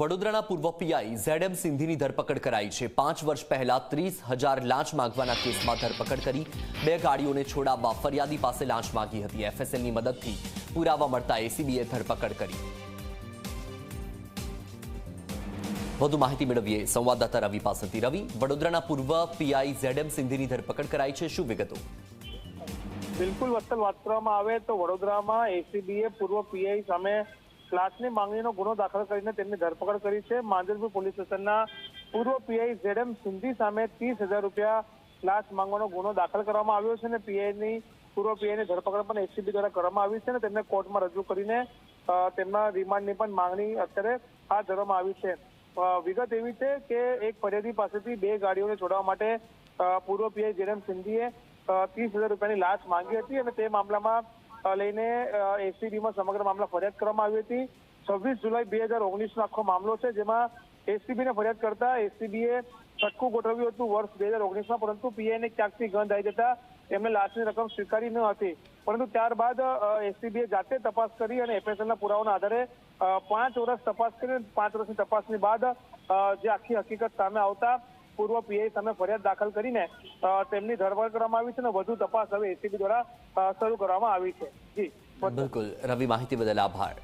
વડોદરાના પૂર્વ PI Z એમ સિંધીની ધરપકડ કરાઈ છે. પાંચ વર્ષ પહેલા ત્રીસ હજાર લાંચ માગવાના કેસમાં ધરપકડ કરી બે ગાડીઓને છોડાવવા ફરિયાદી પાસે લાંચ માંગી હતી. એફએસએલની મદદથી પુરાવા મળતા એસીબીએ ધરપકડ કરી. વધુ માહિતી મેળવીએ. સંવાદદાતા રવિ પાસેથી. રવિ, વડોદરાના પૂર્વ પીઆઈ ઝેડ એમ સિંધીની ધરપકડ કરાઈ છે. શું વિગતો? બિલકુલ, વત્સલ વાત કરવામાં આવે તો વડોદરામાં એસીબીએ પૂર્વ પીઆઈ સામે લાંચની માંગણીનો ગુનો દાખલ કરીને તેમની ધરપકડ કરી છે. માંજલપુર પોલીસ સ્ટેશનના પૂર્વ પીઆઈ ઝેડએમ સિંધી સામે ત્રીસ હજાર રૂપિયા લાશ માંગવાનો ગુનો દાખલ કરવામાં આવ્યો છે અને પીઆઈની પૂર્વ પીઆઈની ધરપકડ પણ એસીબી દ્વારા કરવામાં આવી છે અને તેમને કોર્ટમાં રજૂ કરીને તેમના રિમાન્ડની પણ માંગણી અત્યારે હાથ ધરવામાં આવી છે. વિગત એવી છે કે એક ફરિયાદી પાસેથી બે ગાડીઓને છોડાવવા માટે પૂર્વ પીઆઈ જેરેમ સિંધીએ ત્રીસ હજાર રૂપિયાની લાશ માંગી હતી અને તે મામલામાં લઈને એસીબીમાં સમગ્ર મામલા ફરિયાદ કરવામાં આવી હતી. છવ્વીસ જુલાઈ બે હજાર ઓગણીસનો આખો મામલો છે, જેમાં એસીબીને ફરિયાદ કરતા એસીબીએ છટકું ગોઠવ્યું હતું વર્ષ બે હજાર ઓગણીસમાં, પરંતુ પીઆઈને ક્યાંકથી ગંધ આવી જતા એમને લાશની રકમ સ્વીકારી ન હતી. પરંતુ ત્યારબાદ એસીબીએ જાતે તપાસ કરી અને એફએસએલના પુરાવાના આધારે પાંચ વર્ષ તપાસ કરી પાંચ વર્ષની તપાસની બાદ જે આખી હકીકત સામે આવતા પૂર્વ પીઆઈ સામે ફરિયાદ દાખલ કરીને તેમની ધરપકડ કરવામાં આવી છે અને વધુ તપાસ હવે એસીબી દ્વારા શરૂ કરવામાં આવી છે. જી. બિલકુલ. રવિ, માહિતી બદલ આભાર.